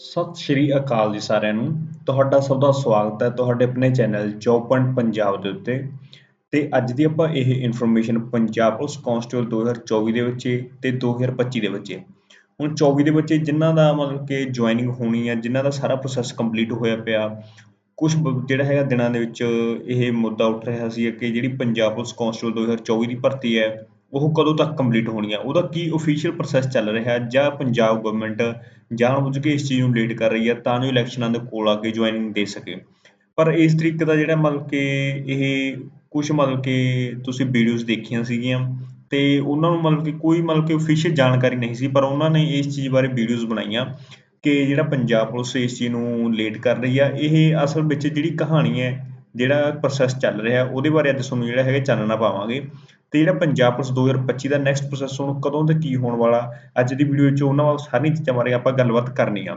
ਸਤਿ ਸ਼੍ਰੀ ਅਕਾਲ ਜੀ ਸਾਰਿਆਂ ਨੂੰ। ਤੁਹਾਡਾ ਸਭ ਦਾ ਸਵਾਗਤ ਹੈ ਤੁਹਾਡੇ ਆਪਣੇ ਚੈਨਲ ਜੌਬ ਪੁਆਇੰਟ ਪੰਜਾਬ ਦੇ ਉੱਤੇ। ਤੇ ਅੱਜ ਦੀ ਆਪਾਂ ਇਹ ਇਨਫੋਰਮੇਸ਼ਨ ਪੰਜਾਬ ਪੁਲਿਸ ਕਾਂਸਟੇਬਲ 2024 ਦੇ ਵਿੱਚ ਤੇ 2025 ਦੇ ਵਿੱਚ ਹੁਣ 24 ਦੇ ਵਿੱਚ ਜਿਨ੍ਹਾਂ ਦਾ ਮਤਲਬ ਕਿ ਜੁਆਇਨਿੰਗ ਹੋਣੀ ਹੈ ਜਿਨ੍ਹਾਂ ਦਾ ਸਾਰਾ ਪ੍ਰੋਸੈਸ ਕੰਪਲੀਟ ਹੋਇਆ ਪਿਆ ਕੁਝ ਜਿਹੜਾ ਹੈਗਾ ਦਿਨਾਂ ਦੇ ਵਿੱਚ ਇਹ ਮੁੱਦਾ ਉੱਠ ਰਿਹਾ ਸੀ ਕਿ ਜਿਹੜੀ ਪੰਜਾਬ ਪੁਲਿਸ ਕਾਂਸਟੇਬਲ 2024 ਦੀ ਭਰਤੀ ਹੈ ਉਹ ਕਦੋਂ ਤੱਕ ਕੰਪਲੀਟ ਹੋਣੀ ਆ ਉਹਦਾ ਕੀ ਅਫੀਸ਼ੀਅਲ ਪ੍ਰੋਸੈਸ ਚੱਲ ਰਿਹਾ? ਜਾਂ ਪੰਜਾਬ ਗਵਰਨਮੈਂਟ ਜਾਣਬੁੱਝ ਕੇ ਇਸ ਚੀਜ਼ ਨੂੰ ਲੇਟ ਕਰ ਰਹੀ ਹੈ ਤਾਂ ਜੋ ਇਲੈਕਸ਼ਨਾਂ ਦੇ ਕੋਲ ਆ ਕੇ ਜੁਆਇਨਿੰਗ ਦੇ ਸਕੇ। ਪਰ ਇਸ ਤਰੀਕੇ ਦਾ ਜਿਹੜਾ ਮਤਲਬ ਕਿ ਇਹ ਕੁਝ ਮਤਲਬ ਕਿ ਤੁਸੀਂ ਵੀਡੀਓਜ਼ ਦੇਖੀਆਂ ਸੀਗੀਆਂ, ਤੇ ਉਹਨਾਂ ਨੂੰ ਮਤਲਬ ਕਿ ਕੋਈ ਮਤਲਬ ਕਿ ਅਫੀਸ਼ੀਅਲ ਜਾਣਕਾਰੀ ਨਹੀਂ ਸੀ, ਪਰ ਉਹਨਾਂ ਨੇ ਇਸ ਚੀਜ਼ ਬਾਰੇ ਵੀਡੀਓਜ਼ ਬਣਾਈਆਂ ਕਿ ਜਿਹੜਾ ਪੰਜਾਬ ਪੁਲਿਸ ਇਸ ਚੀਜ਼ ਨੂੰ ਲੇਟ ਕਰ ਰਹੀ ਆ। ਇਹ ਅਸਲ ਵਿੱਚ ਜਿਹੜੀ ਕਹਾਣੀ ਹੈ, ਜਿਹੜਾ ਪ੍ਰੋਸੈਸ ਚੱਲ ਰਿਹਾ, ਉਹਦੇ ਬਾਰੇ ਅੱਜ ਤੁਹਾਨੂੰ ਜਿਹੜਾ ਹੈਗਾ ਚਾਨਣਾ ਪਾਵਾਂਗੇ। ਤੇ ਜਿਹੜਾ ਪੰਜਾਬ ਪੁਲਿਸ 2025 ਦਾ ਨੈਕਸਟ ਪ੍ਰੋਸੈਸ ਹੁਣ ਕਦੋਂ ਤੇ ਕੀ ਹੋਣ ਵਾਲਾ, ਅੱਜ ਦੀ ਵੀਡੀਓ ਵਿੱਚ ਉਹਨਾਂ ਸਾਰੀਆਂ ਚੀਜ਼ਾਂ ਬਾਰੇ ਆਪਾਂ ਗੱਲਬਾਤ ਕਰਨੀ ਆ।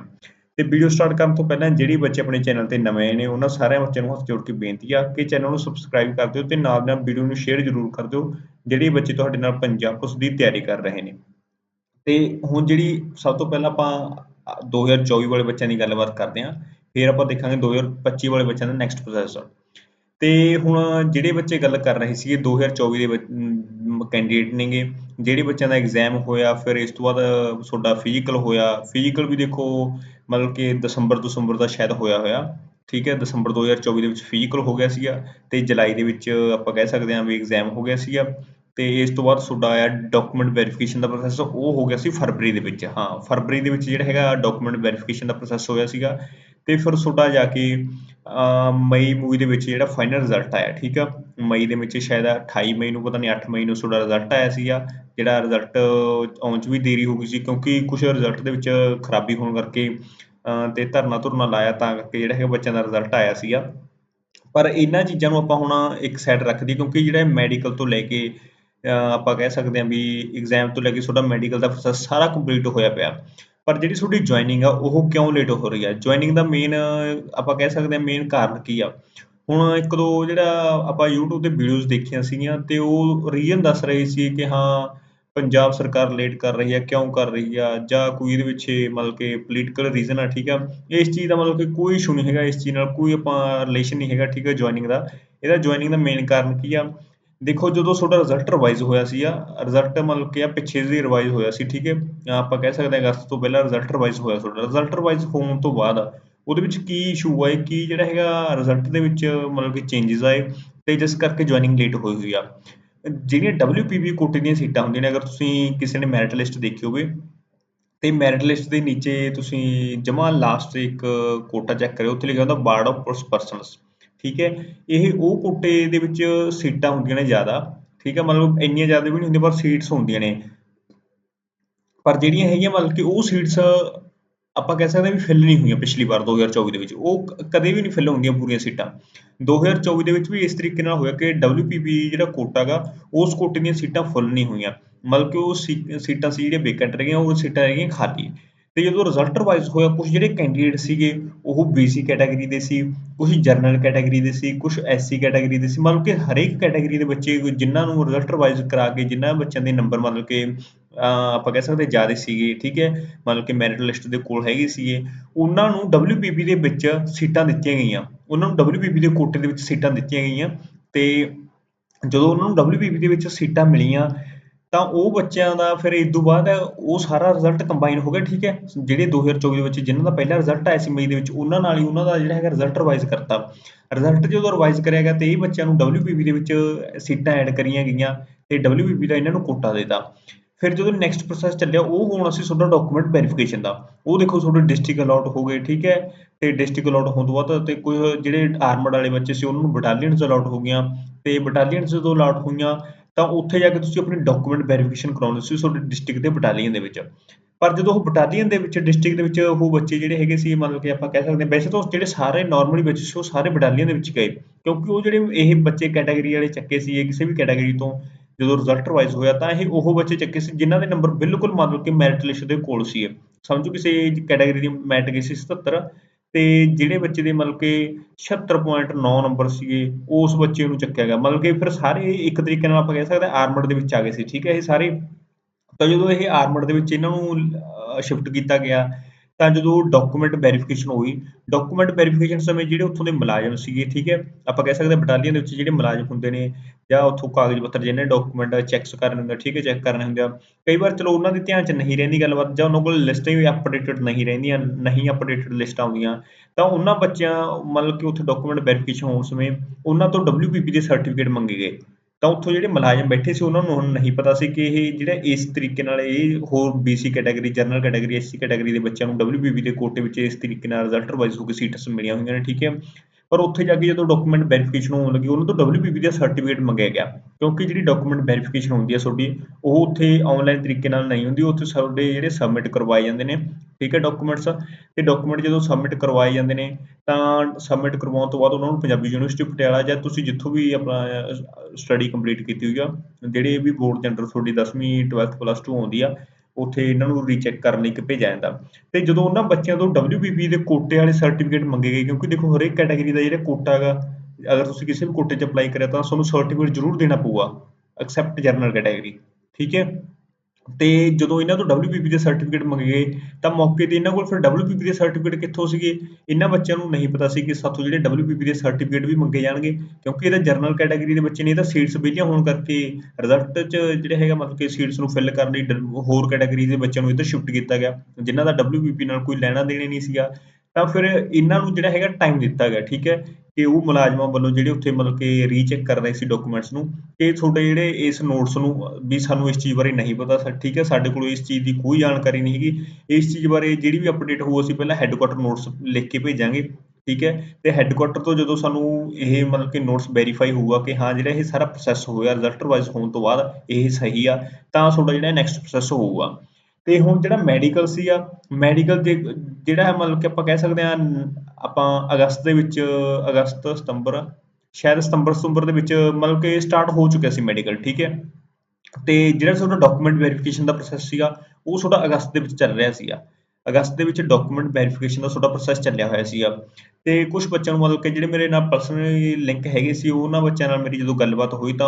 ਤੇ ਵੀਡੀਓ ਸਟਾਰਟ ਕਰਨ ਤੋਂ ਪਹਿਲਾਂ ਜਿਹੜੇ ਬੱਚੇ ਆਪਣੇ ਚੈਨਲ ਤੇ ਨਵੇਂ ਨੇ, ਉਹਨਾਂ ਸਾਰਿਆਂ ਬੱਚਿਆਂ ਨੂੰ ਹੱਥ ਜੋੜ ਕੇ ਬੇਨਤੀ ਆ ਕਿ ਚੈਨਲ ਨੂੰ ਸਬਸਕ੍ਰਾਈਬ ਕਰ ਦਿਓ ਤੇ ਨਾਲ ਨਾਲ ਵੀਡੀਓ ਨੂੰ ਸ਼ੇਅਰ ਜ਼ਰੂਰ ਕਰ ਦਿਓ, ਜਿਹੜੇ ਬੱਚੇ ਤੁਹਾਡੇ ਨਾਲ ਪੰਜਾਬ ਪੁਲਿਸ ਦੀ ਤਿਆਰੀ ਕਰ ਰਹੇ ਨੇ। ਤੇ ਹੁਣ ਜਿਹੜੀ ਸਭ ਤੋਂ ਪਹਿਲਾਂ ਆਪਾਂ 2024 ਵਾਲੇ ਬੱਚਿਆਂ ਦੀ ਗੱਲਬਾਤ ਕਰਦੇ ਹਾਂ ਫਿਰ ਆਪਾਂ ਦੇਖਾਂਗੇ 2025 ਵਾਲੇ ਬੱਚਿਆਂ ਦਾ ਨੈਕਸਟ ਪ੍ਰੋਸੈਸ ਤੇ ਹੁਣ ਜਿਹੜੇ ਬੱਚੇ ਗੱਲ ਕਰ ਰਹੇ ਸੀਗੇ 2024 ਦੇ ਕੈਂਡੀਡੇਟ ਨੇਗੇ, ਜਿਹੜੇ ਬੱਚਿਆਂ ਦਾ ਐਗਜ਼ਾਮ ਹੋਇਆ, ਫਿਰ ਇਸ ਤੋਂ ਬਾਅਦ ਤੁਹਾਡਾ ਫਿਜ਼ੀਕਲ ਹੋਇਆ ਫਿਜ਼ੀਕਲ ਵੀ ਦੇਖੋ ਮਤਲਬ ਕਿ ਦਸੰਬਰ ਦਸੰਬਰ ਦਾ ਸ਼ਾਇਦ ਹੋਇਆ ਹੋਇਆ, ਠੀਕ ਹੈ, ਦਸੰਬਰ 2024 ਦੇ ਵਿੱਚ ਫਿਜ਼ੀਕਲ ਹੋ ਗਿਆ ਸੀਗਾ ਤੇ ਜੁਲਾਈ ਦੇ ਵਿੱਚ ਆਪਾਂ ਕਹਿ ਸਕਦੇ ਹਾਂ ਵੀ ਐਗਜ਼ਾਮ ਹੋ ਗਿਆ ਸੀਗਾ ਤੇ ਇਸ ਤੋਂ ਬਾਅਦ ਤੁਹਾਡਾ ਆਇਆ ਡਾਕੂਮੈਂਟ ਵੈਰੀਫਿਕੇਸ਼ਨ ਦਾ ਪ੍ਰੋਸੈਸ ਉਹ ਹੋ ਗਿਆ ਸੀ ਫਰਵਰੀ ਦੇ ਵਿੱਚ, ਹਾਂ, ਫਰਵਰੀ ਦੇ ਵਿੱਚ ਜਿਹੜਾ ਹੈਗਾ ਡਾਕੂਮੈਂਟ ਵੈਰੀਫਿਕੇਸ਼ਨ ਦਾ ਪ੍ਰੋਸੈਸ ਹੋਇਆ ਸੀਗਾ ਤੇ ਫਿਰ ਤੁਹਾਡਾ ਜਾ ਕੇ ਮਈ ਮੂਵੀ ਦੇ ਵਿੱਚ ਜਿਹੜਾ ਫਾਈਨਲ ਰਿਜ਼ਲਟ ਆਇਆ, ਠੀਕ ਆ? ਮਈ ਦੇ ਵਿੱਚ ਸ਼ਾਇਦ 28 ਮਈ ਨੂੰ, ਪਤਾ ਨਹੀਂ 8 ਮਈ ਨੂੰ ਤੁਹਾਡਾ ਰਿਜ਼ਲਟ ਆਇਆ ਸੀਗਾ, ਜਿਹੜਾ ਰਿਜ਼ਲਟ ਆਉਣ 'ਚ ਵੀ ਦੇਰੀ ਹੋ ਗਈ ਸੀ, ਕਿਉਂਕਿ ਕੁਝ ਰਿਜ਼ਲਟ ਦੇ ਵਿੱਚ ਖਰਾਬੀ ਹੋਣ ਕਰਕੇ ਤੇ ਧਰਨਾ ਧੁਰਨਾ ਲਾਇਆ ਤਾਂ ਕਰਕੇ ਜਿਹੜਾ ਹੈਗਾ ਬੱਚਿਆਂ ਦਾ ਰਿਜ਼ਲਟ ਆਇਆ ਸੀਗਾ। ਪਰ ਇਹਨਾਂ ਚੀਜ਼ਾਂ ਨੂੰ ਆਪਾਂ ਹੁਣ ਇੱਕ ਸਾਈਡ ਰੱਖਦੀ, ਕਿਉਂਕਿ ਜਿਹੜਾ ਮੈਡੀਕਲ ਤੋਂ ਲੈ ਕੇ ਆਪਾਂ ਕਹਿ ਸਕਦੇ ਹਾਂ ਵੀ ਐਗਜ਼ਾਮ ਤੋਂ ਲੈ ਕੇ ਤੁਹਾਡਾ ਮੈਡੀਕਲ ਦਾ ਪ੍ਰੋਸੈਸ ਸਾਰਾ ਕੰਪਲੀਟ ਹੋਇਆ ਪਿਆ। ਪਰ ਜਿਹੜੀ ਤੁਹਾਡੀ ਜੁਆਇਨਿੰਗ ਆ, ਉਹ ਕਿਉਂ ਲੇਟ ਹੋ ਰਹੀ ਆ? ਜੁਆਇਨਿੰਗ ਦਾ ਮੇਨ ਆਪਾਂ ਕਹਿ ਸਕਦੇ ਹਾਂ ਮੇਨ ਕਾਰਨ ਕੀ ਆ? ਹੁਣ ਇੱਕ ਦੋ ਜਿਹੜਾ ਆਪਾਂ YouTube ਤੇ ਵੀਡੀਓਜ਼ ਦੇਖੀਆਂ ਸੀਗੀਆਂ ਤੇ ਉਹ ਰੀਜ਼ਨ ਦੱਸ ਰਹੇ ਸੀ ਕਿ ਹਾਂ, ਪੰਜਾਬ ਸਰਕਾਰ ਲੇਟ ਕਰ ਰਹੀ ਆ, ਕਿਉਂ ਕਰ ਰਹੀ ਆ? ਜਾਂ ਕੋਈ ਇਹਦੇ ਵਿੱਚ ਮਤਲਬ ਕਿ ਪੋਲੀਟੀਕਲ ਰੀਜ਼ਨ ਆ, ਠੀਕ ਆ? ਇਸ ਚੀਜ਼ ਦਾ ਮਤਲਬ ਕਿ ਕੋਈ ਇਸ਼ੂ ਨਹੀਂ ਹੈਗਾ, ਇਸ ਚੀਜ਼ ਨਾਲ ਕੋਈ ਆਪਾਂ ਰਿਲੇਸ਼ਨ ਨਹੀਂ ਹੈਗਾ, ਠੀਕ ਆ ਜੁਆਇਨਿੰਗ ਦਾ। ਇਹਦਾ ਜੁਆਇਨਿੰਗ ਦਾ ਮੇਨ ਕਾਰਨ ਕੀ ਆ? ਦੇਖੋ, ਜਦੋਂ ਤੁਹਾਡਾ ਰਿਜ਼ਲਟ ਰਿਵਾਈਜ਼ ਹੋਇਆ ਸੀ ਆ ਰਿਜ਼ਲਟ ਮਤਲਬ ਕਿ ਆ ਪਿੱਛੇ ਜਿਹੀ ਰਿਵਾਈਜ਼ ਹੋਇਆ ਸੀ, ਠੀਕ ਹੈ? ਆਪਾਂ ਕਹਿ ਸਕਦੇ ਹਾਂ ਅਗਸਤ ਤੋਂ ਪਹਿਲਾਂ ਰਿਜ਼ਲਟ ਰਿਵਾਈਜ਼ ਹੋਇਆ ਤੁਹਾਡਾ। ਰਿਜ਼ਲਟ ਰਿਵਾਈਜ਼ ਹੋਣ ਤੋਂ ਬਾਅਦ ਉਹਦੇ ਵਿੱਚ ਕੀ ਇਸ਼ੂ ਆਏ? ਕੀ ਜਿਹੜਾ ਹੈਗਾ ਰਿਜ਼ਲਟ ਦੇ ਵਿੱਚ ਮਤਲਬ ਕਿ ਚੇਂਜਸ ਆਏ? ਤੇ ਜਿਸ ਕਰਕੇ ਜੁਆਇਨਿੰਗ ਲੇਟ ਹੋਈ ਹੋਈ ਆ। ਜਿਹੜੀਆਂ WPB ਕੋਟੇ ਦੀਆਂ ਸੀਟਾਂ ਹੁੰਦੀਆਂ ਨੇ, ਅਗਰ ਤੁਸੀਂ ਕਿਸੇ ਨੇ ਮੈਰਿਟ ਲਿਸਟ ਦੇਖੀ ਹੋਵੇ, ਤੇ ਮੈਰਿਟ ਲਿਸਟ ਦੇ ਨੀਚੇ ਤੁਸੀਂ ਜਮਾ ਲਾਸਟ ਇੱਕ ਕੋਟਾ ਚੈੱਕ ਕਰਿਓ। ਉੱਥੇ ਲਿਖਿਆ ਹੁੰਦਾ ਬਾਰਡ ਆਫ ਪਰਸਨਸ ਠੀਕ ਹੈ? ਇਹ ਉਹ ਕੋਟੇ ਦੇ ਵਿੱਚ ਸੀਟਾਂ ਹੁੰਦੀਆਂ ਨੇ ਜ਼ਿਆਦਾ, ਠੀਕ ਹੈ? ਮਤਲਬ ਇੰਨੀਆਂ ਜ਼ਿਆਦਾ ਵੀ ਨਹੀਂ ਹੁੰਦੀਆਂ, ਪਰ ਸੀਟਸ ਹੁੰਦੀਆਂ ਨੇ। ਪਰ ਜਿਹੜੀਆਂ ਹੈਗੀਆਂ ਮਤਲਬ ਕਿ ਉਹ ਸੀਟਸ ਆਪਾਂ ਕਹਿ ਸਕਦੇ ਹਾਂ ਵੀ ਫਿਲ ਨਹੀਂ ਹੋਈਆਂ ਪਿਛਲੀ ਵਾਰ 2024 ਦੇ ਵਿੱਚ। ਉਹ ਕਦੇ ਵੀ ਨਹੀਂ ਫਿਲ ਹੁੰਦੀਆਂ ਪੂਰੀਆਂ ਸੀਟਾਂ। 2024 ਦੇ ਵਿੱਚ ਵੀ ਇਸ ਤਰੀਕੇ ਨਾਲ ਹੋਇਆ ਕਿ WPP ਜਿਹੜਾ ਕੋਟਾ ਗਾ, ਉਸ ਕੋਟੇ ਦੀਆਂ ਸੀਟਾਂ ਫੁੱਲ ਨਹੀਂ ਹੋਈਆਂ। ਮਤਲਬ ਕਿ ਉਹ ਸੀਟਾਂ ਸੀ ਜਿਹੜੀਆਂ ਵੇਕੈਂਟ ਰਹੀਆਂ, ਉਹ ਸੀਟਾਂ ਹੈਗੀਆਂ ਖਾਲੀ। ਤੇ ਜਦੋਂ ਰਿਜ਼ਲਟ ਵਾਈਜ਼ ਹੋਇਆ ਕੁਝ ਜਿਹੜੇ ਕੈਂਡੀਡੇਟ ਸੀਗੇ, ਉਹ ਬੀਸੀ ਕੈਟਾਗਰੀ ਦੇ ਸੀ ਕੁਝ ਜਰਨਲ ਕੈਟਾਗਰੀ ਦੇ ਸੀ ਕੁਝ ਐਸਸੀ ਕੈਟਾਗਰੀ ਦੇ ਸੀ ਮਤਲਬ ਕਿ ਹਰੇਕ ਕੈਟਾਗਰੀ ਦੇ ਬੱਚੇ ਜਿਨ੍ਹਾਂ ਨੂੰ ਰਿਜ਼ਲਟ ਵਾਈਜ਼ ਕਰਾ ਕੇ, ਜਿਨ੍ਹਾਂ ਬੱਚਿਆਂ ਦੇ ਨੰਬਰ ਮਤਲਬ ਕਿ ਆਪਾਂ ਕਹਿ ਸਕਦੇ ਜ਼ਿਆਦਾ ਸੀਗੇ, ਠੀਕ ਹੈ? ਮਤਲਬ ਕਿ ਮੈਰਿਟ ਲਿਸਟ ਦੇ ਕੋਲ ਹੈਗੇ ਸੀਗੇ, ਉਹਨਾਂ ਨੂੰ WPP ਦੇ ਵਿੱਚ ਸੀਟਾਂ ਦਿੱਤੀਆਂ ਗਈਆਂ। ਉਹਨਾਂ ਨੂੰ WPP ਦੇ ਕੋਟੇ ਦੇ ਵਿੱਚ ਸੀਟਾਂ ਦਿੱਤੀਆਂ ਗਈਆਂ ਤੇ ਜਦੋਂ ਉਹਨਾਂ ਨੂੰ WPP ਦੇ ਵਿੱਚ ਸੀਟਾਂ ਮਿਲੀਆਂ ਤਾਂ ਉਹ ਬੱਚਿਆਂ ਦਾ ਫਿਰ ਇਸ ਤੋਂ ਬਾਅਦ ਉਹ ਸਾਰਾ ਰਿਜ਼ਲਟ ਕੰਬਾਈਨ ਹੋ ਗਿਆ, ਠੀਕ ਹੈ? ਜਿਹੜੇ 2024 ਦੇ ਵਿੱਚ ਜਿਨ੍ਹਾਂ ਦਾ ਪਹਿਲਾ ਰਿਜ਼ਲਟ ਆਇਆ ਸੀ ਮਈ ਦੇ ਵਿੱਚ, ਉਹਨਾਂ ਨਾਲ ਹੀ ਉਹਨਾਂ ਦਾ ਜਿਹੜਾ ਹੈਗਾ ਰਿਜ਼ਲਟ ਰਿਵਾਈਜ਼ ਕਰਤਾ। ਰਿਜ਼ਲਟ ਜਦੋਂ ਰਿਵਾਈਜ਼ ਕਰਿਆ ਗਿਆ ਤੇ ਇਹ ਬੱਚਿਆਂ ਨੂੰ WPP ਦੇ ਵਿੱਚ ਸੀਟਾਂ ਐਡ ਕਰੀਆਂ ਗਈਆਂ ਤੇ WPP ਦਾ ਇਹਨਾਂ ਨੂੰ ਕੋਟਾ ਦਿੱਤਾ। ਫਿਰ ਜਦੋਂ ਨੈਕਸਟ ਪ੍ਰੋਸੈਸ ਚੱਲਿਆ, ਉਹ ਹੋਣਾ ਸੀ ਤੁਹਾਡਾ ਡਾਕੂਮੈਂਟ ਵੈਰੀਫਿਕੇਸ਼ਨ ਦਾ। ਉਹ ਦੇਖੋ ਤੁਹਾਡੇ ਡਿਸਟ੍ਰਿਕਟ ਅਲਾਟ ਹੋ ਗਏ, ਠੀਕ ਹੈ? ਤੇ ਡਿਸਟ੍ਰਿਕਟ ਅਲਾਟ ਹੋਣ ਤੋਂ ਬਾਅਦ ਤੇ ਕੋਈ ਜਿਹੜੇ ਆਰਮਡ ਵਾਲੇ ਬੱਚੇ ਸੀ, ਉਹਨਾਂ ਨੂੰ ਬਟਾਲੀਅਨਸ ਅਲਾਟ ਹੋ ਗਈਆਂ। ਤੇ ਬਟਾਲੀਅਨਸ ਜਦੋਂ ਅਲਾਟ ਹੋਈਆਂ ਤਾਂ ਉੱਥੇ ਜਾ ਕੇ ਤੁਸੀਂ ਆਪਣੀ ਡਾਕੂਮੈਂਟ ਵੈਰੀਫਿਕੇਸ਼ਨ ਕਰਾਉਣੀ ਸੀ ਤੁਹਾਡੇ ਡਿਸਟ੍ਰਿਕਟ ਦੇ ਬਟਾਲੀਅਨ ਦੇ ਵਿੱਚ। ਪਰ ਜਦੋਂ ਉਹ ਬਟਾਲੀਅਨ ਦੇ ਵਿੱਚ ਡਿਸਟ੍ਰਿਕਟ ਦੇ ਵਿੱਚ ਉਹ ਬੱਚੇ ਜਿਹੜੇ ਹੈਗੇ ਸੀ, ਮਤਲਬ ਕਿ ਆਪਾਂ ਕਹਿ ਸਕਦੇ ਹਾਂ, ਵੈਸੇ ਤਾਂ ਜਿਹੜੇ ਸਾਰੇ ਨਾਰਮਲੀ ਬੱਚੇ ਸੀ, ਉਹ ਸਾਰੇ ਬਟਾਲੀਅਨ ਦੇ ਵਿੱਚ ਗਏ। ਕਿਉਂਕਿ ਉਹ ਜਿਹੜੇ ਇਹ ਬੱਚੇ ਕੈਟਾਗਰੀ ਵਾਲੇ ਚੱਕੇ ਸੀ ਕਿਸੇ ਵੀ ਕੈਟਾਗਰੀ ਤੋਂ ਜਦੋਂ ਰਿਜ਼ਲਟ ਵਾਈਜ਼ ਹੋਇਆ ਤਾਂ ਇਹ ਉਹ ਬੱਚੇ ਚੱਕੇ ਸੀ ਜਿਨ੍ਹਾਂ ਦੇ ਨੰਬਰ ਬਿਲਕੁਲ ਮਤਲਬ ਕਿ ਮੈਰਿਟ ਲਿਸਟ ਦੇ ਕੋਲ ਸੀ। ਸਮਝੋ ਕਿਸੇ ਕੈਟਾਗਰੀ ਦੀ ਮੈਰਿਟ ਗਈ ਸੀ 77 ਤੇ ਜਿਹੜੇ ਬੱਚੇ ਦੇ ਮਤਲਬ ਕਿ 76.9 ਨੰਬਰ ਸੀਗੇ, ਉਸ ਬੱਚੇ ਨੂੰ ਚੱਕਿਆ ਗਿਆ। ਮਤਲਬ ਕਿ ਫਿਰ ਸਾਰੇ ਇੱਕ ਤਰੀਕੇ ਨਾਲ ਆਪਾਂ ਕਹਿ ਸਕਦੇ ਆਰਮਡ ਦੇ ਵਿੱਚ ਆ ਗਏ ਸੀ, ਠੀਕ ਹੈ? ਇਹ ਸਾਰੇ ਤਾਂ ਜਦੋਂ ਇਹ ਆਰਮਡ ਦੇ ਵਿੱਚ ਇਹਨਾਂ ਨੂੰ ਸ਼ਿਫਟ ਕੀਤਾ ਗਿਆ ਤਾਂ ਜਦੋਂ ਡਾਕੂਮੈਂਟ ਵੈਰੀਫਿਕੇਸ਼ਨ ਹੋਈ ਡਾਕੂਮੈਂਟ ਵੈਰੀਫਿਕੇਸ਼ਨ ਸਮੇਂ ਜਿਹੜੇ ਉੱਥੋਂ ਦੇ ਮੁਲਾਜ਼ਮ ਸੀਗੇ, ਠੀਕ ਹੈ, ਆਪਾਂ ਕਹਿ ਸਕਦੇ ਹਾਂ ਬਟਾਲੀਅਨ ਦੇ ਵਿੱਚ ਜਿਹੜੇ ਮੁਲਾਜ਼ਮ ਹੁੰਦੇ ਨੇ ਜਾਂ ਉੱਥੋਂ ਕਾਗਜ਼ ਪੱਤਰ ਜਿਹਨੇ ਡਾਕੂਮੈਂਟ ਚੈੱਕਸ ਕਰਨ ਹੁੰਦੇ ਠੀਕ ਹੈ ਚੈੱਕ ਕਰਨੇ ਹੁੰਦੇ ਆ, ਕਈ ਵਾਰ ਚਲੋ ਉਹਨਾਂ ਦੇ ਧਿਆਨ 'ਚ ਨਹੀਂ ਰਹਿੰਦੀ ਗੱਲਬਾਤ ਜਾਂ ਉਹਨਾਂ ਕੋਲ ਲਿਸਟਾਂ ਵੀ ਅਪਡੇਟਡ ਨਹੀਂ ਰਹਿੰਦੀਆਂ, ਨਹੀਂ ਅਪਡੇਟਡ ਲਿਸਟਾਂ ਆਉਂਦੀਆਂ, ਤਾਂ ਉਹਨਾਂ ਬੱਚਿਆਂ, ਮਤਲਬ ਕਿ ਉੱਥੇ ਡਾਕੂਮੈਂਟ ਵੈਰੀਫਿਕੇਸ਼ਨ ਹੋਣ ਸਮੇਂ ਉਹਨਾਂ ਤੋਂ WPP ਦੇ ਸਰਟੀਫਿਕੇਟ ਮੰਗੇ ਗਏ। ਤਾਂ ਉੱਥੋਂ ਜਿਹੜੇ ਮੁਲਾਜ਼ਮ ਬੈਠੇ ਸੀ, ਉਹਨਾਂ ਨੂੰ ਹੁਣ ਨਹੀਂ ਪਤਾ ਸੀ ਕਿ ਇਹ ਜਿਹੜਾ ਇਸ ਤਰੀਕੇ ਨਾਲ ਇਹ ਹੋਰ BC category general category SC category ਦੇ ਬੱਚਿਆਂ ਨੂੰ WPP ਦੇ ਕੋਟੇ ਵਿੱਚ ਇਸ ਤਰੀਕੇ ਨਾਲ ਰਿਜ਼ਲਟ ਵਾਈਜ਼ ਹੋ ਕੇ ਸੀਟਸ ਮਿਲੀਆਂ ਹੋਈਆਂ ਨੇ, ਠੀਕ ਹੈ? ਪਰ ਉੱਥੇ ਜਾ ਕੇ ਜਦੋਂ ਡਾਕੂਮੈਂਟ ਵੈਰੀਫਿਕੇਸ਼ਨ ਹੋਣ ਲੱਗੀ, ਉਹਨਾਂ ਤੋਂ WPP ਦਾ ਸਰਟੀਫਿਕੇਟ ਮੰਗਿਆ ਗਿਆ, ਕਿਉਂਕਿ ਜਿਹੜੀ ਡਾਕੂਮੈਂਟ ਵੈਰੀਫਿਕੇਸ਼ਨ ਹੁੰਦੀ ਹੈ ਤੁਹਾਡੀ, ਉਹ ਉੱਥੇ ਆਨਲਾਈਨ ਤਰੀਕੇ ਨਾਲ ਨਹੀਂ ਹੁੰਦੀ, ਉੱਥੇ ਸਾਡੇ ਜਿਹੜੇ ਸਬਮਿਟ ਕਰਵਾਏ ਜਾਂਦੇ ਨੇ ਠੀਕ ਹੈ ਡਾਕੂਮੈਂਟਸ ਤੇ ਡਾਕੂਮੈਂਟ ਜਦੋਂ ਸਬਮਿਟ ਕਰਵਾਏ ਜਾਂਦੇ ਨੇ, ਤਾਂ ਸਬਮਿਟ ਕਰਵਾਉਣ ਤੋਂ ਬਾਅਦ ਉਹਨਾਂ ਨੂੰ ਪੰਜਾਬੀ ਯੂਨੀਵਰਸਿਟੀ ਪਟਿਆਲਾ ਜਾਂ ਤੁਸੀਂ ਜਿੱਥੋਂ ਵੀ ਆਪਣਾ ਸਟੱਡੀ ਕੰਪਲੀਟ ਕੀਤੀ ਹੋਈ ਆ, ਜਿਹੜੇ ਵੀ ਬੋਰਡ ਦੇ ਅੰਡਰ ਤੁਹਾਡੀ 10ਵੀਂ 12th ਪਲੱਸ 2 ਆਉਂਦੀ ਆ, ਉੱਥੇ ਇਹਨਾਂ ਨੂੰ ਰੀਚੈਕ ਕਰਨ ਲਈ ਭੇਜਿਆ ਜਾਂਦਾ। ਤੇ ਜਦੋਂ ਉਹਨਾਂ ਬੱਚਿਆਂ ਤੋਂ WPP ਦੇ ਕੋਟੇ ਵਾਲੇ ਸਰਟੀਫਿਕੇਟ ਮੰਗੇ ਗਏ, ਕਿਉਂਕਿ ਦੇਖੋ ਹਰੇਕ ਕੈਟਾਗਰੀ ਦਾ ਜਿਹੜਾ ਕੋਟਾ ਹੈਗਾ, ਅਗਰ ਤੁਸੀਂ ਕਿਸੇ ਵੀ ਕੋਟੇ 'ਚ ਅਪਲਾਈ ਕਰਿਆ ਤਾਂ ਤੁਹਾਨੂੰ ਸਰਟੀਫਿਕੇਟ ਜ਼ਰੂਰ ਦੇਣਾ ਪਊਗਾ ਐਕਸੈਪਟ ਜਨਰਲ ਕੈਟਾਗਰੀ ਠੀਕ ਹੈ? ਤੇ ਜਦੋਂ ਇਹਨਾਂ ਤੋਂ WPP ਦੇ ਸਰਟੀਫਿਕੇਟ ਮੰਗੇ ਤਾਂ ਮੌਕੇ ਤੇ ਇਹਨਾਂ ਕੋਲ ਫਿਰ WPP ਦੇ ਸਰਟੀਫਿਕੇਟ ਕਿੱਥੋਂ ਸੀਗੇ? ਇਹਨਾਂ ਬੱਚਿਆਂ ਨੂੰ ਨਹੀਂ ਪਤਾ ਸੀ ਕਿ ਸਾਥੋਂ ਜਿਹੜੇ WPP ਦੇ ਸਰਟੀਫਿਕੇਟ ਵੀ ਮੰਗੇ ਜਾਣਗੇ, ਕਿਉਂਕਿ ਇਹਦਾ ਜਨਰਲ ਕੈਟਾਗਰੀ ਦੇ ਬੱਚੇ ਨੇ ਇਹਦਾ ਸੀਟਸ ਵਿਲੀਆਂ ਹੋਣ ਕਰਕੇ ਰਿਜ਼ਲਟ 'ਚ ਜਿਹੜੇ ਹੈਗਾ ਮਤਲਬ ਕਿ ਸੀਟਸ ਨੂੰ ਫਿਲ ਕਰਨ ਲਈ ਹੋਰ ਕੈਟਾਗਰੀ ਦੇ ਬੱਚਿਆਂ ਨੂੰ ਇੱਧਰ ਸ਼ਿਫਟ ਕੀਤਾ ਗਿਆ, ਜਿਨ੍ਹਾਂ ਦਾ WPP ਨਾਲ ਕੋਈ ਲੈਣਾ ਦੇਣਾ ਨਹੀਂ ਸੀਗਾ, ਤਾਂ ਫਿਰ ਇਹਨਾਂ ਨੂੰ ਜਿਹੜਾ ਹੈਗਾ ਟਾਈਮ ਦਿੱਤਾ ਗਿਆ, ਠੀਕ ਹੈ? ਕਿ ਉਹ ਮੁਲਾਜ਼ਮਾਂ ਵੱਲੋਂ ਜਿਹੜੇ ਉੱਥੇ ਮਤਲਬ ਕਿ ਰੀਚੈਕ ਕਰ ਰਹੇ ਸੀ ਡਾਕੂਮੈਂਟਸ ਨੂੰ, ਕਿ ਤੁਹਾਡੇ ਜਿਹੜੇ ਇਸ ਨੋਟਸ ਨੂੰ, ਵੀ ਸਾਨੂੰ ਇਸ ਚੀਜ਼ ਬਾਰੇ ਨਹੀਂ ਪਤਾ ਠੀਕ ਹੈ, ਸਾਡੇ ਕੋਲ ਇਸ ਚੀਜ਼ ਦੀ ਕੋਈ ਜਾਣਕਾਰੀ ਨਹੀਂ ਹੈਗੀ। ਇਸ ਚੀਜ਼ ਬਾਰੇ ਜਿਹੜੀ ਵੀ ਅਪਡੇਟ ਹੋਊ, ਅਸੀਂ ਪਹਿਲਾਂ ਹੈੱਡਕੁਆਟਰ ਨੋਟਸ ਲਿਖ ਕੇ ਭੇਜਾਂਗੇ, ਠੀਕ ਹੈ। ਤੇ ਹੈੱਡਕੁਆਟਰ ਤੋਂ ਜਦੋਂ ਸਾਨੂੰ ਇਹ ਮਤਲਬ ਕਿ ਨੋਟਸ ਵੈਰੀਫਾਈ ਹੋਊਗਾ ਕਿ ਹਾਂ, ਜਿਹੜਾ ਇਹ ਸਾਰਾ ਪ੍ਰੋਸੈਸ ਹੋਇਆ ਰਿਜ਼ਲਟ ਵਾਈਜ਼ ਹੋਣ ਤੋਂ ਬਾਅਦ ਇਹ ਸਹੀ ਆ, ਤਾਂ ਤੁਹਾਡਾ ਜਿਹੜਾ ਨੈਕਸਟ ਪ੍ਰੋਸੈਸ ਹੋਊਗਾ। ਤੇ ਹੁਣ ਜਿਹੜਾ ਮੈਡੀਕਲ ਸੀ ਆ ਮੈਡੀਕਲ ਦੇ ਜਿਹੜਾ ਹੈ ਮਤਲਬ ਕਿ ਆਪਾਂ ਕਹਿ ਸਕਦੇ ਹਾਂ ਆਪਾਂ ਅਗਸਤ ਦੇ ਵਿੱਚ, ਅਗਸਤ, ਸਤੰਬਰ, ਸ਼ਾਇਦ ਸਤੰਬਰ ਸਤੰਬਰ ਦੇ ਵਿੱਚ ਮਤਲਬ ਕਿ ਸਟਾਰਟ ਹੋ ਚੁੱਕਿਆ ਸੀ ਮੈਡੀਕਲ ਠੀਕ ਹੈ? ਤੇ ਜਿਹੜਾ ਤੁਹਾਡਾ ਡਾਕੂਮੈਂਟ ਵੈਰੀਫਿਕੇਸ਼ਨ ਦਾ ਪ੍ਰੋਸੈਸ ਸੀਗਾ, ਉਹ ਤੁਹਾਡਾ ਅਗਸਤ ਦੇ ਵਿੱਚ ਚੱਲ ਰਿਹਾ ਸੀਗਾ। ਅਗਸਤ ਦੇ ਵਿੱਚ ਡਾਕੂਮੈਂਟ ਵੈਰੀਫਿਕੇਸ਼ਨ ਦਾ ਤੁਹਾਡਾ ਪ੍ਰੋਸੈਸ ਚੱਲਿਆ ਹੋਇਆ ਸੀਗਾ। ਤੇ ਕੁਝ ਬੱਚਿਆਂ ਨੂੰ ਮਤਲਬ ਕਿ ਜਿਹੜੇ ਮੇਰੇ ਨਾਲ ਪਰਸਨਲੀ ਲਿੰਕ ਹੈਗੇ ਸੀ, ਉਹਨਾਂ ਬੱਚਿਆਂ ਨਾਲ ਮੇਰੀ ਜਦੋਂ ਗੱਲਬਾਤ ਹੋਈ ਤਾਂ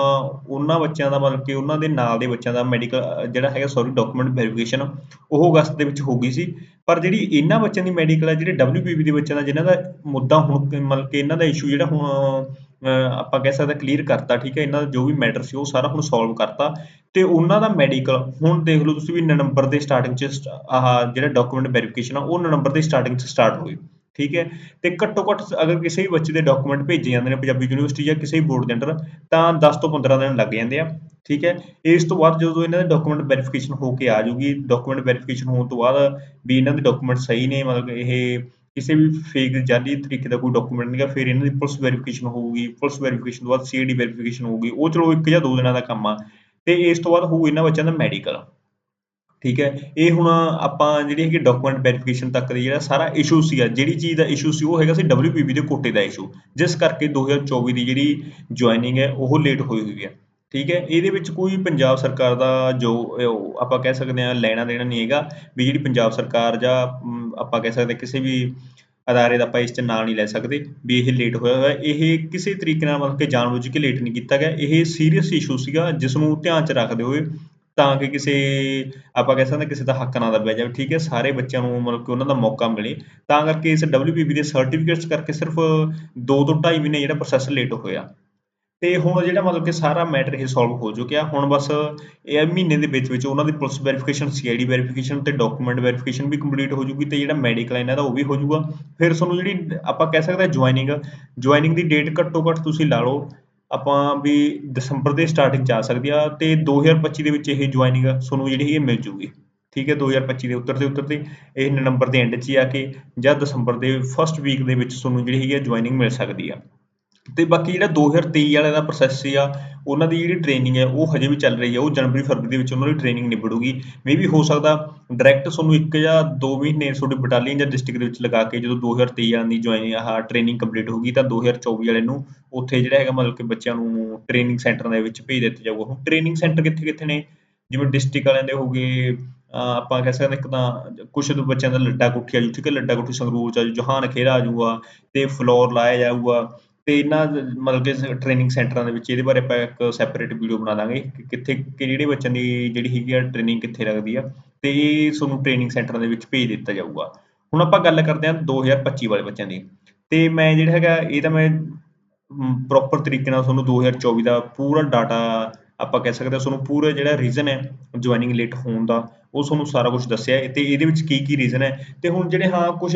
ਉਹਨਾਂ ਬੱਚਿਆਂ ਦਾ ਮਤਲਬ ਕਿ ਉਹਨਾਂ ਦੇ ਨਾਲ ਦੇ ਬੱਚਿਆਂ ਦਾ ਮੈਡੀਕਲ ਜਿਹੜਾ ਹੈਗਾ ਸੌਰੀ ਡਾਕੂਮੈਂਟ ਵੈਰੀਫਿਕੇਸ਼ਨ ਉਹ ਅਗਸਤ ਦੇ ਵਿੱਚ ਹੋ ਗਈ ਸੀ। ਪਰ ਜਿਹੜੀ ਇਹਨਾਂ ਬੱਚਿਆਂ ਦੀ ਮੈਡੀਕਲ ਹੈ ਜਿਹੜੇ WPP ਦੇ ਬੱਚਿਆਂ ਦਾ, ਜਿਨ੍ਹਾਂ ਦਾ ਮੁੱਦਾ ਹੁਣ ਮਤਲਬ ਕਿ ਇਹਨਾਂ ਦਾ ਇਸ਼ੂ ਜਿਹੜਾ ਹੁਣ ਆਪਾਂ ਕਹਿ ਸਕਦੇ ਕਲੀਅਰ ਕਰਤਾ, ਠੀਕ ਹੈ, ਇਹਨਾਂ ਦਾ ਜੋ ਵੀ ਮੈਟਰ ਸੀ, ਉਹ ਸਾਰਾ ਹੁਣ ਸੋਲਵ ਕਰਤਾ। ਤੇ ਉਹਨਾਂ ਦਾ ਮੈਡੀਕਲ ਹੁਣ ਦੇਖ ਲਓ ਤੁਸੀਂ ਵੀ ਨੰਬਰ ਦੇ ਸਟਾਰਟਿੰਗ 'ਚ ਆਹ ਜਿਹੜਾ ਡਾਕੂਮੈਂਟ ਵੈਰੀਫਿਕੇਸ਼ਨ ਆ, ਉਹ ਨਵੰਬਰ ਦੇ ਸਟਾਰਟਿੰਗ 'ਚ ਸਟਾਰਟ ਹੋਈ। ਠੀਕ ਹੈ? ਤੇ ਘੱਟੋ ਘੱਟ ਅਗਰ ਕਿਸੇ ਵੀ ਬੱਚੇ ਦੇ ਡਾਕੂਮੈਂਟ ਭੇਜੇ ਜਾਂਦੇ ਨੇ, ਪੰਜਾਬੀ ਯੂਨੀਵਰਸਿਟੀ ਜਾਂ ਕਿਸੇ ਵੀ ਬੋਰਡ ਦੇ ਅੰਦਰ, ਤਾਂ 10 ਤੋਂ 15 ਦਿਨ ਲੱਗ ਜਾਂਦੇ ਆ, ਠੀਕ ਹੈ? ਇਸ ਤੋਂ ਬਾਅਦ ਜਦੋਂ ਇਹਨਾਂ ਦੇ ਡਾਕੂਮੈਂਟ ਵੈਰੀਫਿਕੇਸ਼ਨ ਹੋ ਕੇ ਆ ਜੂਗੀ ਡਾਕੂਮੈਂਟ ਵੈਰੀਫਿਕੇਸ਼ਨ ਹੋਣ ਤੋਂ ਬਾਅਦ ਵੀ ਇਹਨਾਂ ਦੇ ਡਾਕੂਮੈਂਟ ਸਹੀ ਨੇ, ਮਤਲਬ ਇਹ ਕਿਸੇ ਵੀ ਫੇਕ ਜਾਲੀ ਤਰੀਕੇ ਦਾ ਕੋਈ ਡਾਕੂਮੈਂਟ ਨਹੀਂਗਾ ਫਿਰ ਇਹਨਾਂ ਦੀ ਪੁਲਿਸ ਵੈਰੀਫਿਕੇਸ਼ਨ ਹੋਊਗੀ ਪੁਲਿਸ ਵੈਰੀਫਿਕੇਸ਼ਨ ਤੋਂ ਬਾਅਦ ਸੀਆਈਡੀ ਵੈਰੀਫਿਕੇਸ਼ਨ ਹੋਊਗੀ, ਉਹ ਚਲੋ ਇੱਕ ਜਾਂ ਦੋ ਦਿਨਾਂ ਦਾ ਕੰਮ ਆ। ਤੇ ਇਸ ਤੋਂ ਬਾਅਦ ਹੋਊ ਇਹਨਾਂ ਬੱਚਿਆਂ ਦਾ ਮੈਡੀਕਲ ਠੀਕ ਹੈ? ਇਹ ਹੁਣ ਆਪਾਂ ਜਿਹੜੀ ਹੈਗੀ ਡਾਕੂਮੈਂਟ ਵੈਰੀਫਿਕੇਸ਼ਨ ਤੱਕ ਦੀ ਜਿਹੜਾ ਸਾਰਾ ਇਸ਼ੂ ਸੀਗਾ ਜਿਹੜੀ ਚੀਜ਼ ਦਾ ਇਸ਼ੂ ਸੀ, ਉਹ ਹੈਗਾ ਸੀ WPP ਦੇ ਕੋਟੇ ਦਾ ਇਸ਼ੂ ਜਿਸ ਕਰਕੇ 2024 ਦੀ ਜਿਹੜੀ ਜੁਆਇਨਿੰਗ ਹੈ, ਉਹ ਲੇਟ ਹੋਈ ਹੋਈ ਹੈ। ਠੀਕ ਹੈ? ਇਹਦੇ ਵਿੱਚ ਕੋਈ ਪੰਜਾਬ ਸਰਕਾਰ ਦਾ ਜੋ ਆਪਾਂ ਕਹਿ ਸਕਦੇ ਹਾਂ, ਲੈਣਾ ਦੇਣਾ ਨਹੀਂ ਹੈਗਾ। ਵੀ ਜਿਹੜੀ ਪੰਜਾਬ ਸਰਕਾਰ ਜਾਂ ਆਪਾਂ ਕਹਿ ਸਕਦੇ ਕਿਸੇ ਵੀ ਅਦਾਰੇ ਦਾ ਆਪਾਂ ਇਸ 'ਚ ਨਾਂ ਨਹੀਂ ਲੈ ਸਕਦੇ ਵੀ ਇਹ ਲੇਟ ਹੋਇਆ ਹੋਇਆ। ਇਹ ਕਿਸੇ ਤਰੀਕੇ ਨਾਲ ਮਤਲਬ ਕਿ ਜਾਣਬੁੱਝ ਕੇ ਲੇਟ ਨਹੀਂ ਕੀਤਾ ਗਿਆ। ਇਹ ਸੀਰੀਅਸ ਇਸ਼ੂ ਸੀਗਾ, ਜਿਸ ਨੂੰ ਧਿਆਨ 'ਚ ਰੱਖਦੇ ਹੋਏ ਤਾਂ ਕਿ ਕਿਸੇ, ਆਪਾਂ ਕਹਿ ਸਕਦੇ ਕਿਸੇ ਦਾ ਹੱਕ ਨਾ ਦਬਿਆ ਜਾਵੇ, ਠੀਕ ਹੈ? ਸਾਰੇ ਬੱਚਿਆਂ ਨੂੰ ਮਤਲਬ ਕਿ ਉਹਨਾਂ ਦਾ ਮੌਕਾ ਮਿਲੇ। ਤਾਂ ਕਰਕੇ ਇਸ WPP ਦੇ ਸਰਟੀਫਿਕੇਟਸ ਕਰਕੇ ਸਿਰਫ 2 ਤੋਂ 2.5 ਮਹੀਨੇ ਜਿਹੜਾ ਪ੍ਰੋਸੈਸ ਲੇਟ ਹੋਇਆ। ਤੇ ਹੁਣ ਜਿਹੜਾ ਮਤਲਬ ਕਿ ਸਾਰਾ ਮੈਟਰ ਇਹ ਸੋਲਵ ਹੋ ਚੁੱਕਿਆ। ਹੁਣ ਬਸ ਇਹ ਮਹੀਨੇ ਦੇ ਵਿੱਚ ਵਿੱਚ ਉਹਨਾਂ ਦੀ ਪੁਲਿਸ ਵੈਰੀਫਿਕੇਸ਼ਨ ਸੀਆਈਡੀ ਵੈਰੀਫਿਕੇਸ਼ਨ ਤੇ ਡਾਕੂਮੈਂਟ ਵੈਰੀਫਿਕੇਸ਼ਨ ਵੀ ਕੰਪਲੀਟ ਹੋ ਜੂਗੀ ਤੇ ਜਿਹੜਾ ਮੈਡੀਕਲ ਇਹਨਾਂ ਦਾ ਉਹ ਵੀ ਹੋ ਜੂਗਾ। ਫਿਰ ਤੁਹਾਨੂੰ ਜਿਹੜੀ ਆਪਾਂ ਕਹਿ ਸਕਦੇ ਜੁਆਇਨਿੰਗ ਜੁਆਇਨਿੰਗ ਦੀ ਡੇਟ ਘੱਟੋ ਘੱਟ ਤੁਸੀਂ ਲਾ ਲਓ। ਆਪਾਂ ਵੀ ਦਸੰਬਰ ਦੇ ਸਟਾਰਟਿੰਗ 'ਚ ਆ ਸਕਦੀ ਆ ਤੇ 2025 ਦੇ ਵਿੱਚ ਇਹ ਜੁਆਇਨਿੰਗ ਤੁਹਾਨੂੰ ਜਿਹੜੀ ਇਹ ਮਿਲ ਜੂਗੀ। ਠੀਕ ਹੈ 2025 ਦੇ ਉੱਤਰ ਦੇ ਉੱਤਰ ਤੇ ਇਹ ਨਵੰਬਰ ਦੇ ਐਂਡ 'ਚ ਹੀ ਆ ਕੇ ਜਾਂ ਦਸੰਬਰ ਦੇ ਫਸਟ ਵੀਕ ਦੇ ਵਿੱਚ ਤੁਹਾਨੂੰ ਜਿਹੜੀ ਹੈਗੀ ਆ ਜੁਆਇਨਿੰਗ ਮਿਲ ਸਕਦੀ ਆ। ਅਤੇ ਬਾਕੀ ਜਿਹੜਾ 2023 ਵਾਲੇ ਦਾ ਪ੍ਰੋਸੈਸ ਸੀਗਾ ਉਹਨਾਂ ਦੀ ਜਿਹੜੀ ਟ੍ਰੇਨਿੰਗ ਹੈ, ਉਹ ਹਜੇ ਵੀ ਚੱਲ ਰਹੀ ਹੈ, ਉਹ ਜਨਵਰੀ ਫਰਵਰੀ ਦੇ ਵਿੱਚ ਉਹਨਾਂ ਦੀ ਟ੍ਰੇਨਿੰਗ ਨਿਬੜੂਗੀ। ਮੇ ਵੀ ਹੋ ਸਕਦਾ ਡਾਇਰੈਕਟ ਤੁਹਾਨੂੰ ਇੱਕ ਜਾਂ ਦੋ ਮਹੀਨੇ ਤੁਹਾਡੇ ਬਟਾਲੀਅਨ ਜਾਂ ਡਿਸਟ੍ਰਿਕਟ ਦੇ ਵਿੱਚ ਲਗਾ ਕੇ ਜਦੋਂ 2023 ਵਾਲਿਆਂ ਦੀ ਜੁਆਇਨ ਆਹ ਟ੍ਰੇਨਿੰਗ ਕੰਪਲੀਟ ਹੋਊਗੀ, ਤਾਂ 2024 ਵਾਲੇ ਨੂੰ ਉੱਥੇ ਜਿਹੜਾ ਹੈਗਾ ਮਤਲਬ ਕਿ ਬੱਚਿਆਂ ਨੂੰ ਟ੍ਰੇਨਿੰਗ ਸੈਂਟਰ ਦੇ ਵਿੱਚ ਭੇਜ ਦਿੱਤਾ ਜਾਊਗਾ। ਹੁਣ ਟ੍ਰੇਨਿੰਗ ਸੈਂਟਰ ਕਿੱਥੇ ਕਿੱਥੇ ਨੇ? ਜਿਵੇਂ ਡਿਸਟ੍ਰਿਕਟ ਵਾਲਿਆਂ ਦੇ ਹੋਗੇ ਆਪਾਂ ਕਹਿ ਸਕਦੇ ਇੱਕ ਤਾਂ ਕੁਛ ਬੱਚਿਆਂ ਦਾ ਲੱਡਾ ਕੋਠੀ ਆ ਜੂ ਠੀਕ ਹੈ ਲੱਡਾ ਕੋਠੀ ਸੰਗਰੂਰ ਚ ਆ ਜੂ ਜਹਾਨ ਖੇਰਾ ਆ ਜੂਗਾ ਤੇ ਫਲੋਰ ਲਾਇਆ ਜਾਊਗਾ ਤੇ ਇਹਨਾਂ ਮਤਲਬ ਕਿ ਟ੍ਰੇਨਿੰਗ ਸੈਂਟਰਾਂ ਦੇ ਵਿੱਚ ਇਹਦੇ ਬਾਰੇ ਆਪਾਂ ਇੱਕ ਸੈਪਰੇਟ ਵੀਡੀਓ ਬਣਾ ਦਾਂਗੇ ਕਿ ਕਿੱਥੇ ਕਿ ਜਿਹੜੇ ਬੱਚਿਆਂ ਦੀ ਜਿਹੜੀ ਹੈਗੀ ਆ ਟ੍ਰੇਨਿੰਗ ਕਿੱਥੇ ਲੱਗਦੀ ਆ ਤੇ ਇਹ ਤੁਹਾਨੂੰ ਟ੍ਰੇਨਿੰਗ ਸੈਂਟਰਾਂ ਦੇ ਵਿੱਚ ਭੇਜ ਦਿੱਤਾ ਜਾਊਗਾ। ਹੁਣ ਆਪਾਂ ਗੱਲ ਕਰਦੇ ਹਾਂ 2025 ਵਾਲੇ ਬੱਚਿਆਂ ਦੀ। ਤੇ ਮੈਂ ਜਿਹੜਾ ਹੈਗਾ, ਇਹ ਤਾਂ ਮੈਂ ਪ੍ਰੋਪਰ ਤਰੀਕੇ ਨਾਲ ਤੁਹਾਨੂੰ 2024 ਦਾ ਪੂਰਾ ਡਾਟਾ ਆਪਾਂ ਕਹਿ ਸਕਦੇ ਹਾਂ, ਤੁਹਾਨੂੰ ਪੂਰਾ ਜਿਹੜਾ ਰੀਜ਼ਨ ਹੈ ਜੁਆਇਨਿੰਗ ਲੇਟ ਹੋਣ ਦਾ, ਉਹ ਤੁਹਾਨੂੰ ਸਾਰਾ ਕੁਝ ਦੱਸਿਆ ਹੈ ਤੇ ਇਹਦੇ ਵਿੱਚ ਕੀ ਕੀ ਰੀਜ਼ਨ ਹੈ ਤੇ ਹੁਣ ਜਿਹੜੇ ਹਾਂ ਕੁਝ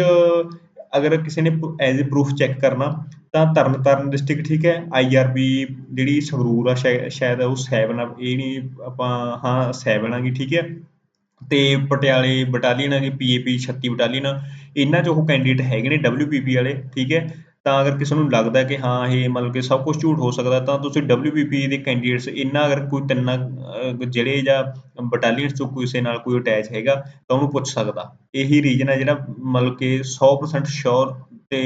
ਅਗਰ ਕਿਸੇ ਨੇ ਐਜ਼ ਅ ਪ੍ਰੂਫ ਚੈੱਕ ਕਰਨਾ, ਤਾਂ ਤਰਨਤਾਰਨ ਡਿਸਟ੍ਰਿਕਟ ਠੀਕ ਹੈ ਆਈਆਰਬੀ ਜਿਹੜੀ ਸੰਗਰੂਰ ਆ ਸ਼ਾਇਦ ਉਹ 7 ਆ, ਇਹ ਨਹੀਂ ਆਪਾਂ, ਹਾਂ 7 ਆਗੀ ਠੀਕ ਹੈ। ਤੇ ਪਟਿਆਲੇ ਬਟਾਲੀਅਨ ਹੈਗੀ ਪੀਏਪੀ 36 ਬਟਾਲੀਅਨ ਇਹਨਾਂ 'ਚ ਉਹ ਕੈਂਡੀਡੇਟ ਹੈਗੇ ਨੇ ਡਬਲਯੂਪੀਪੀ ਵਾਲੇ, ਠੀਕ ਹੈ। ਤਾਂ ਅਗਰ ਕਿਸੇ ਨੂੰ ਲੱਗਦਾ ਕਿ ਹਾਂ ਇਹ ਮਤਲਬ ਕਿ ਸਭ ਕੁਝ ਝੂਠ ਹੋ ਸਕਦਾ ਤਾਂ ਤੁਸੀਂ ਡਬਲਯੂਪੀਪੀ ਦੇ ਕੈਂਡੀਡੇਟਸ ਇਹਨਾਂ ਅਗਰ ਕੋਈ ਤਿੰਨਾਂ ਅਹ, ਜ਼ਿਲ੍ਹੇ ਜਾਂ ਬਟਾਲੀਅਨਸ ਤੋਂ ਕਿਸੇ ਨਾਲ ਕੋਈ ਅਟੈਚ ਹੈਗਾ ਤਾਂ ਉਹਨੂੰ ਪੁੱਛ ਸਕਦਾ। ਇਹੀ ਰੀਜਨ ਹੈ ਜਿਹੜਾ ਮਤਲਬ ਕਿ 100% ਸ਼ੋਰ ਤੇ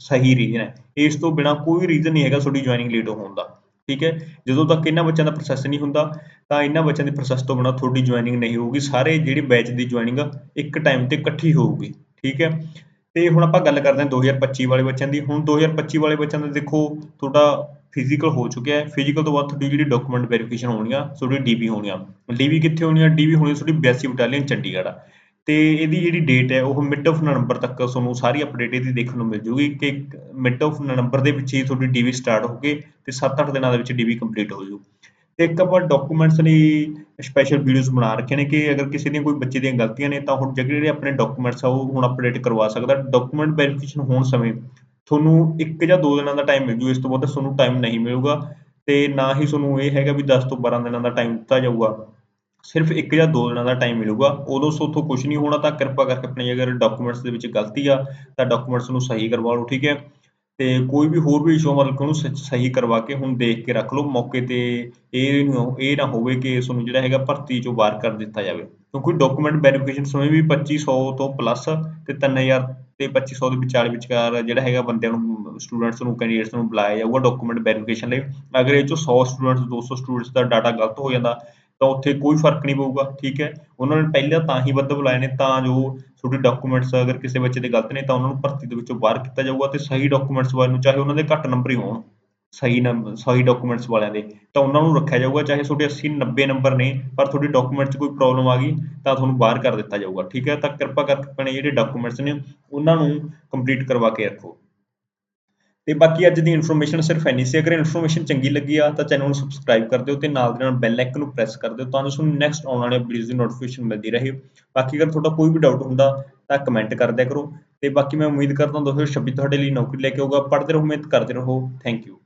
ਸਹੀ ਰੀਜਨ ਹੈ। ਇਸ ਤੋਂ ਬਿਨਾ ਕੋਈ ਰੀਜ਼ਨ ਨਹੀਂ ਹੈਗਾ ਤੁਹਾਡੀ ਜੁਆਇਨਿੰਗ ਲੇਟ ਹੋਣ ਦਾ ਠੀਕ ਹੈ? ਜਦੋਂ ਤੱਕ ਇਹਨਾਂ ਬੱਚਿਆਂ ਦਾ ਪ੍ਰੋਸੈਸ ਨਹੀਂ ਹੁੰਦਾ ਤਾਂ ਇਹਨਾਂ ਬੱਚਿਆਂ ਦੇ ਪ੍ਰੋਸੈਸ ਤੋਂ ਬਿਨਾ ਤੁਹਾਡੀ ਜੁਆਇਨਿੰਗ ਨਹੀਂ ਹੋਊਗੀ। ਸਾਰੇ ਜਿਹੜੇ ਬੈਚ ਦੀ ਜੁਆਇਨਿੰਗ ਇੱਕ ਟਾਈਮ ਤੇ ਇਕੱਠੀ ਹੋਊਗੀ ਠੀਕ ਹੈ? ਤੇ ਹੁਣ ਆਪਾਂ ਗੱਲ ਕਰਦੇ ਹਾਂ 2025 ਵਾਲੇ ਬੱਚਿਆਂ ਦੀ। ਹੁਣ 2025 ਵਾਲੇ ਬੱਚਿਆਂ ਦਾ ਦੇਖੋ, ਤੁਹਾਡਾ ਫਿਜ਼ੀਕਲ ਹੋ ਚੁੱਕਿਆ ਹੈ। ਫਿਜ਼ੀਕਲ ਤੋਂ ਬਾਅਦ ਤੁਹਾਡੀ ਜਿਹੜੀ ਡਾਕੂਮੈਂਟ ਵੈਰੀਫਿਕੇਸ਼ਨ ਹੋਣੀ ਆ ਤੁਹਾਡੀ ਡੀਬੀ ਹੋਣੀ ਆ ਡੀਬੀ ਕਿੱਥੇ ਹੋਣੀ ਆ ਡੀਬੀ ਹੋਣੀ ਤੁਹਾਡੀ 82 ਬਟਾਲੀਅਨ ਚੰਡੀਗੜ੍ਹ ਆ। ਤੇ ਇਹਦੀ ਜਿਹੜੀ ਡੇਟ ਹੈ, ਉਹ ਮਿਡ ਆਫ ਨਵੰਬਰ ਤੱਕ ਤੁਹਾਨੂੰ ਸਾਰੀ ਅਪਡੇਟ ਇਹਦੀ ਦੇਖਣ ਨੂੰ ਮਿਲ ਜੂਗੀ ਕਿ ਮਿਡ ਆਫ ਨਵੰਬਰ ਦੇ ਵਿੱਚ ਹੀ ਤੁਹਾਡੀ ਡੀਬੀ ਸਟਾਰਟ ਹੋ ਕੇ ਤੇ 7-8 ਦਿਨਾਂ ਦੇ ਵਿੱਚ ਡੀਬੀ ਕੰਪਲੀਟ ਹੋ ਜੂ। ਤੇ ਇੱਕ ਆਪਾਂ ਡਾਕੂਮੈਂਟਸ ਲਈ ਸਪੈਸ਼ਲ ਵੀਡੀਓਜ਼ ਬਣਾ ਰੱਖੇ ਨੇ ਕਿ ਅਗਰ ਕਿਸੇ ਦੀਆਂ ਕੋਈ ਬੱਚੇ ਦੀਆਂ ਗਲਤੀਆਂ ਨੇ ਤਾਂ ਹੁਣ ਜਿਹੜੇ ਆਪਣੇ ਡਾਕੂਮੈਂਟਸ ਆ ਉਹ ਹੁਣ ਅਪਡੇਟ ਕਰਵਾ ਸਕਦਾ। ਡਾਕੂਮੈਂਟ ਵੈਰੀਫਿਕੇਸ਼ਨ ਹੋਣ ਸਮੇਂ ਤੁਹਾਨੂੰ ਇੱਕ ਜਾਂ ਦੋ ਦਿਨਾਂ ਦਾ ਟਾਈਮ ਮਿਲ ਜੂ ਇਸ ਤੋਂ ਵੱਧ ਤੁਹਾਨੂੰ ਟਾਈਮ ਨਹੀਂ ਮਿਲੂਗਾ ਤੇ ਨਾ ਹੀ ਤੁਹਾਨੂੰ ਇਹ ਹੈਗਾ ਵੀ 10 ਤੋਂ 12 ਦਿਨਾਂ ਦਾ ਟਾਈਮ ਦਿੱਤਾ ਜਾਊਗਾ। ਸਿਰਫ ਇੱਕ ਜਾਂ ਦੋ ਦਿਨਾਂ ਦਾ ਟਾਈਮ ਮਿਲੂਗਾ। ਉਦੋਂ ਉੱਥੋਂ ਕੁਝ ਨਹੀਂ ਹੋਣਾ ਤਾਂ ਕਿਰਪਾ ਕਰਕੇ ਆਪਣੇ ਅਗਰ ਡਾਕੂਮੈਂਟਸ ਦੇ ਵਿੱਚ ਗਲਤੀ ਆ ਤਾਂ ਡਾਕੂਮੈਂਟਸ ਨੂੰ ਸਹੀ ਕਰਵਾ ਲਓ, ਠੀਕ ਹੈ? ਤੇ ਕੋਈ ਵੀ ਹੋਰ ਵੀ ਇਸ਼ੂ ਮਤਲਬ ਕਿ ਉਹਨੂੰ ਸ- ਸਹੀ ਕਰਵਾ ਕੇ ਹੁਣ ਦੇਖ ਕੇ ਰੱਖ ਲਓ, ਮੌਕੇ ਤੇ ਇਹ ਨੂੰ ਇਹ ਨਾ ਹੋਵੇ ਕਿ ਤੁਹਾਨੂੰ ਜਿਹੜਾ ਹੈਗਾ ਭਰਤੀ ਚੋਂ ਬਾਹਰ ਕਰ ਦਿੱਤਾ ਜਾਵੇ। ਕਿਉਂਕਿ ਡਾਕੂਮੈਂਟ ਵੈਰੀਫਿਕੇਸ਼ਨ ਸਮੇਂ ਵੀ 2500 ਤੋਂ ਪਲੱਸ ਤੇ 3000 ਤੇ 2500 ਦੇ ਵਿਚਾਰ ਵਿਚਕਾਰ ਜਿਹੜਾ ਹੈਗਾ ਬੰਦਿਆਂ ਨੂੰ ਸਟੂਡੈਂਟਸ ਨੂੰ ਕੈਂਡੀਡੇਟਸ ਨੂੰ ਬੁਲਾਇਆ ਜਾਊਗਾ ਡਾਕੂਮੈਂਟ ਵੈਰੀਫਿਕੇਸ਼ਨ ਲਈ। ਅਗਰ ਇਹ ਚੋਂ 100 ਸਟੂਡੈਂਟਸ 200 ਸਟੂਡੈਂਟਸ ਦਾ ਡਾਟਾ ਗਲਤ ਹੋ ਜਾਂਦਾ, ਤਾਂ ਉੱਥੇ ਕੋਈ ਫ਼ਰਕ ਨਹੀਂ ਪਊਗਾ, ਠੀਕ ਹੈ? ਉਹਨਾਂ ਨੇ ਪਹਿਲਾਂ ਤਾਂ ਹੀ ਵੱਧ ਬੁਲਾਏ ਨੇ, ਤਾਂ ਜੋ ਤੁਹਾਡੇ ਡਾਕੂਮੈਂਟਸ ਅਗਰ ਕਿਸੇ ਬੱਚੇ ਦੇ ਗਲਤ ਨੇ ਤਾਂ ਉਹਨਾਂ ਨੂੰ ਭਰਤੀ ਦੇ ਵਿੱਚੋਂ ਬਾਹਰ ਕੀਤਾ ਜਾਊਗਾ ਤੇ ਸਹੀ ਡਾਕੂਮੈਂਟਸ ਵਾਲਿਆਂ ਨੂੰ, ਚਾਹੇ ਉਹਨਾਂ ਦੇ ਘੱਟ ਨੰਬਰ ਹੀ ਹੋਣ, ਸਹੀ ਨੰਬਰ ਸਹੀ ਡਾਕੂਮੈਂਟਸ ਵਾਲਿਆਂ ਦੇ, ਤਾਂ ਉਹਨਾਂ ਨੂੰ ਰੱਖਿਆ ਜਾਊਗਾ, ਚਾਹੇ ਤੁਹਾਡੇ 80 90 ਨੰਬਰ ਨੇ, ਪਰ ਤੁਹਾਡੀ ਡਾਕੂਮੈਂਟ 'ਚ ਕੋਈ ਪ੍ਰੋਬਲਮ ਆ ਗਈ ਤਾਂ ਤੁਹਾਨੂੰ ਬਾਹਰ ਕਰ ਦਿੱਤਾ ਜਾਊਗਾ, ਠੀਕ ਹੈ? ਤਾਂ ਕਿਰਪਾ ਕਰਕੇ ਆਪਣੇ ਜਿਹੜੇ ਡਾਕੂਮੈਂਟਸ ਨੇ, ਉਹਨਾਂ ਨੂੰ ਕੰਪਲੀਟ ਕਰਵਾ ਕੇ ਰੱਖੋ। ਤੇ ਬਾਕੀ ਅੱਜ ਦੀ ਇਨਫੋਰਮੇਸ਼ਨ ਸਿਰਫ ਇੰਨੀ ਸੀ, ਅਗਰ ਇਨਫੋਰਮੇਸ਼ਨ ਚੰਗੀ ਲੱਗੀ ਆ, ਤਾਂ ਚੈਨਲ ਨੂੰ ਸਬਸਕ੍ਰਾਈਬ ਕਰ ਦਿਓ ਤੇ ਨਾਲ ਦੇ ਨਾਲ ਬੈਲ ਆਈਕਨ ਨੂੰ ਪ੍ਰੈਸ ਕਰ ਦਿਓ, ਤਾਂ ਤੁਹਾਨੂੰ ਨੈਕਸਟ ਆਉਣ ਵਾਲੇ ਵੀਡੀਓਜ਼ ਦੀ ਨੋਟੀਫਿਕੇਸ਼ਨ ਮਿਲਦੀ ਰਹੇ। ਬਾਕੀ ਅਗਰ ਤੁਹਾਡਾ ਕੋਈ ਵੀ ਡਾਊਟ ਹੁੰਦਾ, ਤਾਂ ਕਮੈਂਟ ਕਰ ਦਿਆ ਕਰੋ। ਤੇ ਬਾਕੀ ਮੈਂ ਉਮੀਦ ਕਰਦਾ ਹਾਂ 2026 ਤੁਹਾਡੇ ਲਈ ਨੌਕਰੀ ਲੈ ਕੇ ਆਊਗਾ। ਪੜ੍ਹਦੇ ਰਹੋ, ਮਿਹਨਤ ਕਰਦੇ ਰਹੋ। Thank you